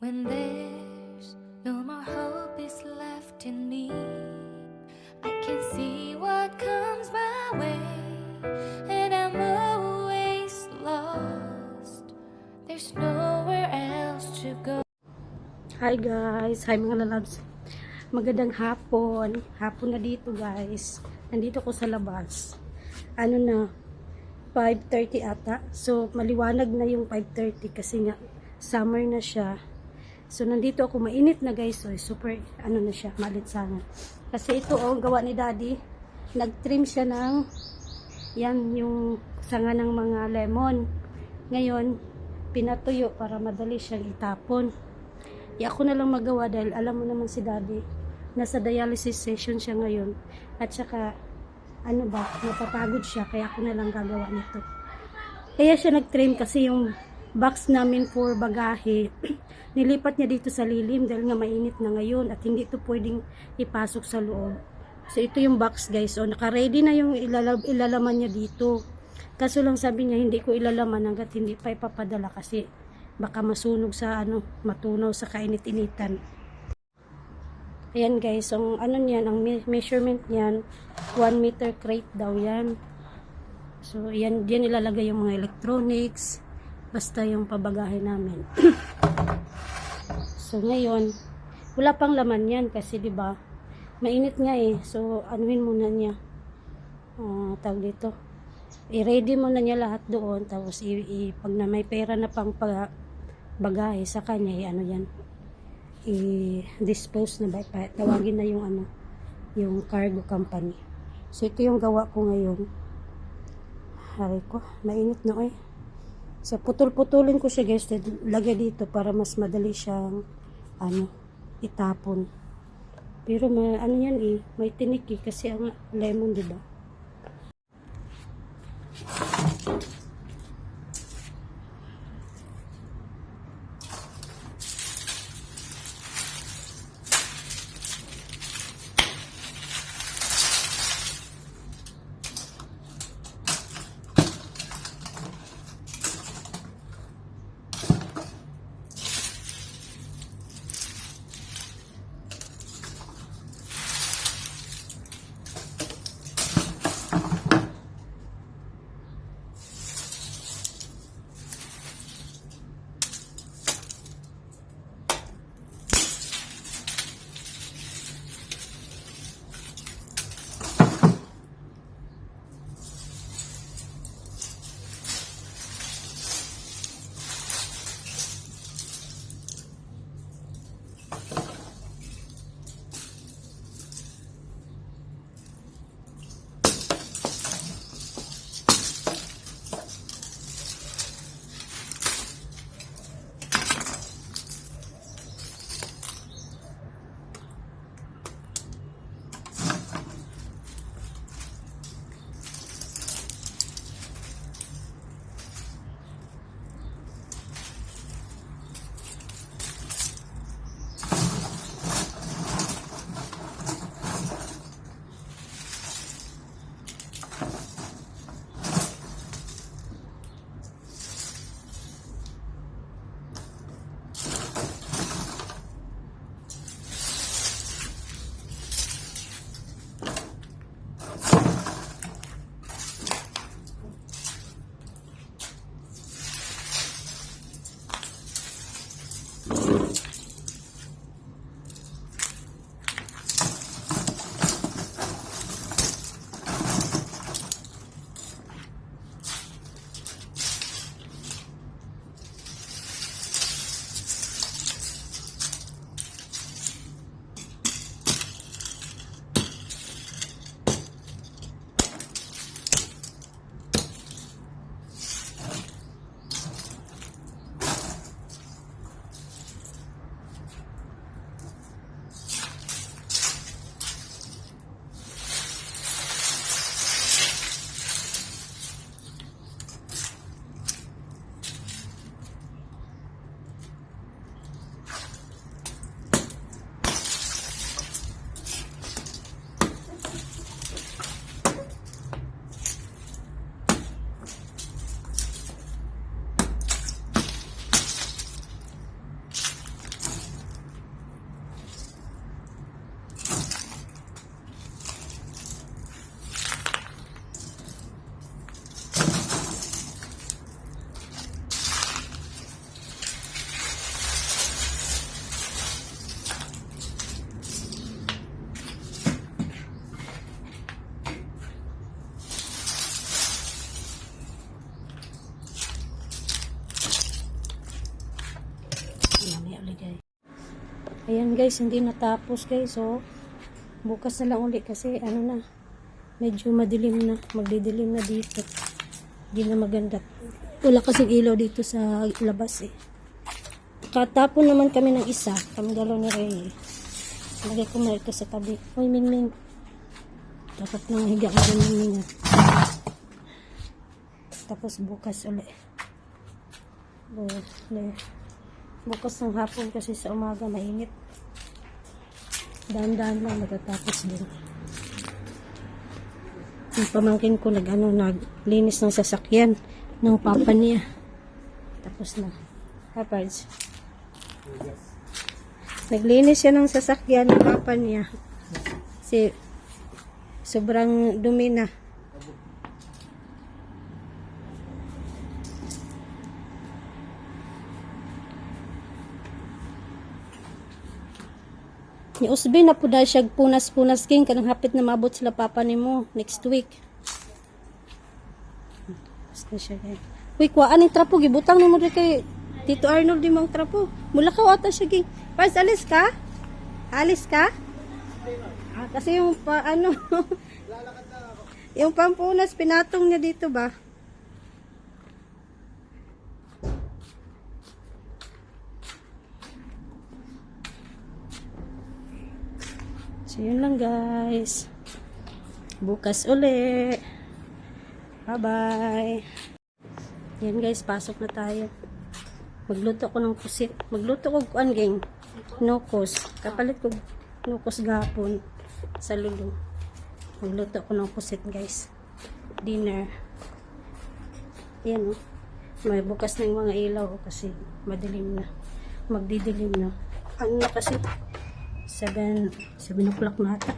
When there's no more hope is left in me, I can see what comes my way, and I'm always lost. There's nowhere else to go. Hi guys! Hi mga lalabs! Magandang hapon. Hapon na dito guys. Nandito ko sa labas. Ano na, 5.30 ata. So, maliwanag na yung 5.30 kasi nga, summer na siya. So, nandito ako. Mainit na guys. So, super, ano na siya, malit sana. Kasi ito, oh, gawa ni daddy. Nag-trim siya ng, yan, yung sanga ng mga lemon. Ngayon, pinatuyo para madali siyang itapon. Eh, ako na lang magawa dahil alam mo naman si daddy, nasa dialysis session siya ngayon. At saka, ano ba, napapagod siya, kaya ako na lang gagawa nito. Kaya siya nag-trim kasi yung box namin for bagahe, nilipat niya dito sa lilim dahil nga mainit na ngayon at hindi ito pwedeng ipasok sa loob. So, ito yung box guys. So, naka-ready na yung ilalab, ilalaman niya dito. Kaso lang sabi niya, hindi ko ilalaman hanggat hindi pa ipapadala kasi baka masunog sa ano, matunaw sa kainit-initan. Ayan guys, ang ano niyan, ang me- measurement niyan, 1 meter crate daw yan. So, yan, diyan ilalagay yung mga electronics, basta yung pabagahe namin. so, ngayon, wala pang laman yan kasi 'di ba mainit nga eh. So, anuhin muna niya. Ah, tawag dito. I-ready mo na niya lahat doon tapos i, i- pag na may pera na pang pa, bagahe sa kanya, i- ano yan, i-dispose na ba, tawagin na yung ano, yung cargo company. So, ito yung gawa ko ngayon. Hari ko, mainit na eh. So, putol-putulin ko siya guys, lagay dito para mas madali siyang, ano, itapon. Pero may, ano yan eh, may tinik eh, kasi ang lemon, di Ayan guys, hindi natapos guys. So, bukas na lang uli kasi ano na, medyo madilim na. Magdidilim na dito. Hindi na maganda. Wala kasi ilaw dito sa labas eh. Katapon naman kami ng isa. Kami dalaw ni Ray. Lagay ko ito sa tabi. Uy, Ming Ming. Dapat nang higa mo rin Ming Ming. ah. Tapos bukas uli. Uli. Bukas ng hapon kasi sa umaga mainit. Dahan-dahan lang matatapos din. Yung pamangkin ko nag ano, naglinis ng sasakyan ng papa niya. Tapos na. Hapards. Naglinis siya ng sasakyan ng papa niya. Kasi sobrang dumi na. Ni Usbi na po dahil siya punas-punas king kanang hapit na mabot sila papa ni mo next week. Basta siya guys. Uy, kuhaan yung trapo. Gibutang ni mo rin kay Tito Arnold yung mga trapo. Mula ka wata siya king. Pars, alis ka? Alis ka? Ah, kasi yung pa, ano, yung pampunas, pinatong niya dito ba? So, yun lang guys. Bukas uli. Bye-bye. Yan guys, pasok na tayo. Magluto ko ng pusit. Magluto ko kuan gang. Nukos. Kapalit ko nukos gapon sa lulo. Magluto ko ng pusit guys. Dinner. Yan oh. May bukas na yung mga ilaw oh, kasi madilim na. Magdidilim na. Ano na kasi? 7 7 o'clock na ata.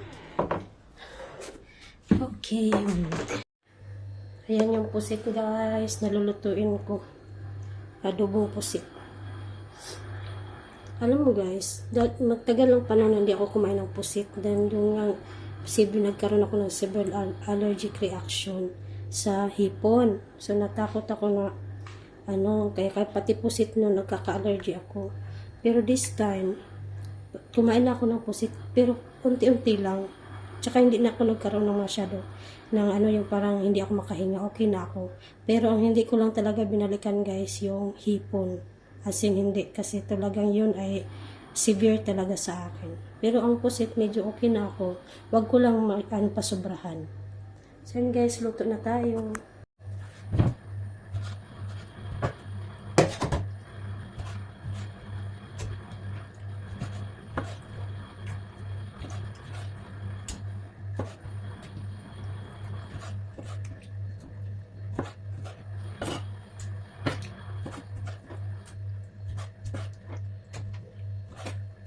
Okay. Ayan yung pusit guys. Nalulutuin ko. Adobong pusit. Alam mo guys, magtagal lang panahon na hindi ako kumain ng pusit. Then yung nga, posible nagkaroon ako ng severe al- allergic reaction sa hipon. So natakot ako na ano, kaya, kaya pati pusit no, nagkaka-allergy ako. Pero this time, kumain ako ng pusit, pero unti-unti lang. Tsaka hindi na ako nagkaroon ng masyado ng ano yung parang hindi ako makahinga, okay na ako. Pero ang hindi ko lang talaga binalikan guys, yung hipon. As in hindi, kasi talagang yun ay severe talaga sa akin. Pero ang pusit, medyo okay na ako. Wag ko lang ano, pasobrahan. So guys, luto na tayo.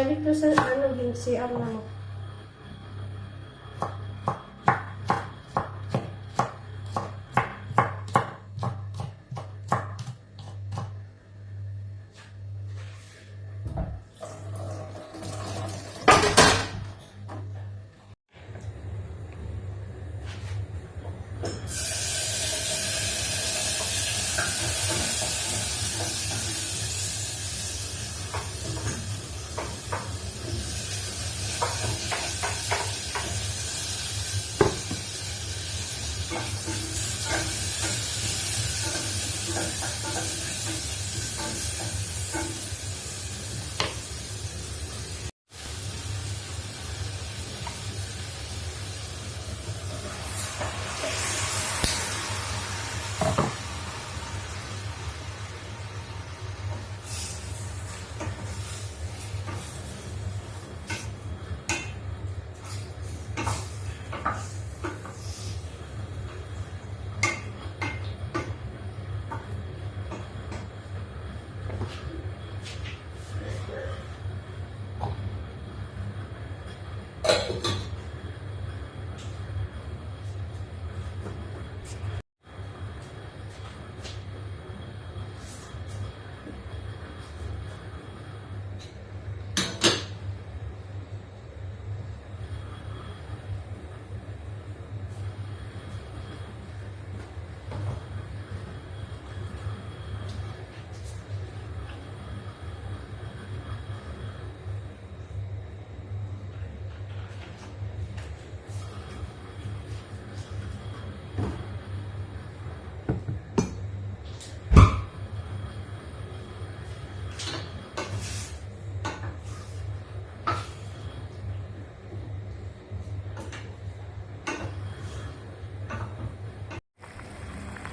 Galing to sa ano yung CR na.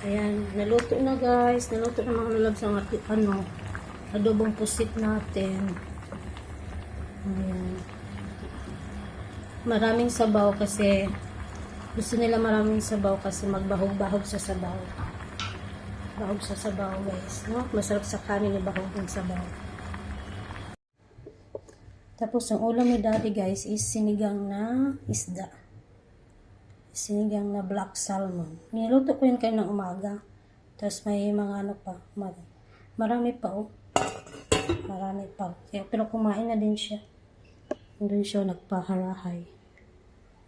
Ayan, naluto na guys. Naluto na mga lalabs ang ano, adobong pusit natin. Ayan. Maraming sabaw kasi gusto nila maraming sabaw kasi magbahog-bahog sa sabaw. Bahog sa sabaw guys, no? Masarap sa kanin ni bahog ng sabaw. Tapos ang ulam ni daddy guys is sinigang na isda sinigang na black salmon. Niluto ko yun kayo ng umaga. Tapos may mga ano pa. Mar- marami pa oh. Marami pa. Kaya, pero kumain na din siya. Nandun siya nagpaharahay.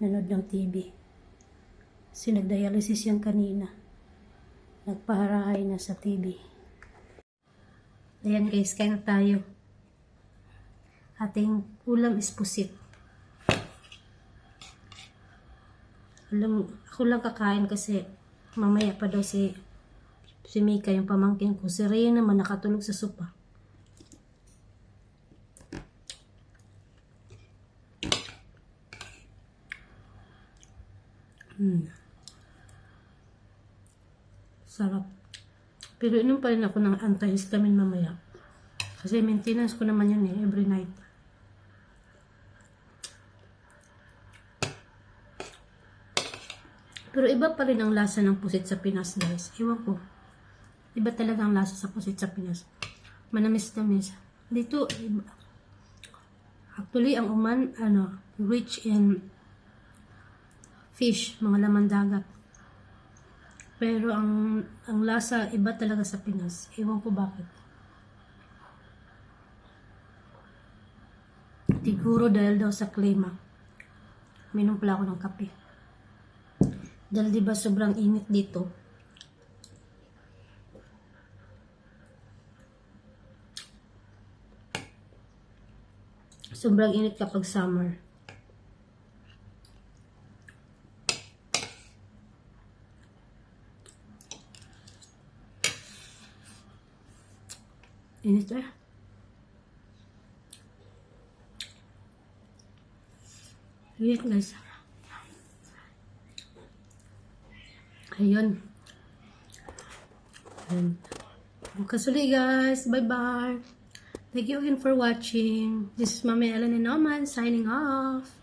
Nanood ng TV. Kasi nagdialysis yan kanina. Nagpaharahay na sa TV. Ayan guys, kain tayo. Ating ulam is pusit. Alam, ako lang kakain kasi mamaya pa daw si si Mika yung pamangkin ko. Si Rhea naman nakatulog sa sopa. Hmm. Sarap. Pero inom pa rin ako ng antihistamine mamaya. Kasi maintenance ko naman yun eh, every night. Pero iba pa rin ang lasa ng pusit sa Pinas, guys. Ewan ko. Iba talaga ang lasa sa pusit sa Pinas. Manamis-namis. Dito, iba. Actually, ang uman, ano, rich in fish, mga laman dagat. Pero ang ang lasa iba talaga sa Pinas. Ewan ko bakit. Siguro dahil daw sa klima. Minom pala ako ng kape. Dahil di ba sobrang init dito. Sobrang init kapag summer. Init eh. Init guys. Ayun. Ayun. Kasuli guys. Bye-bye. Thank you again for watching. This is Mami Ellen and Norman signing off.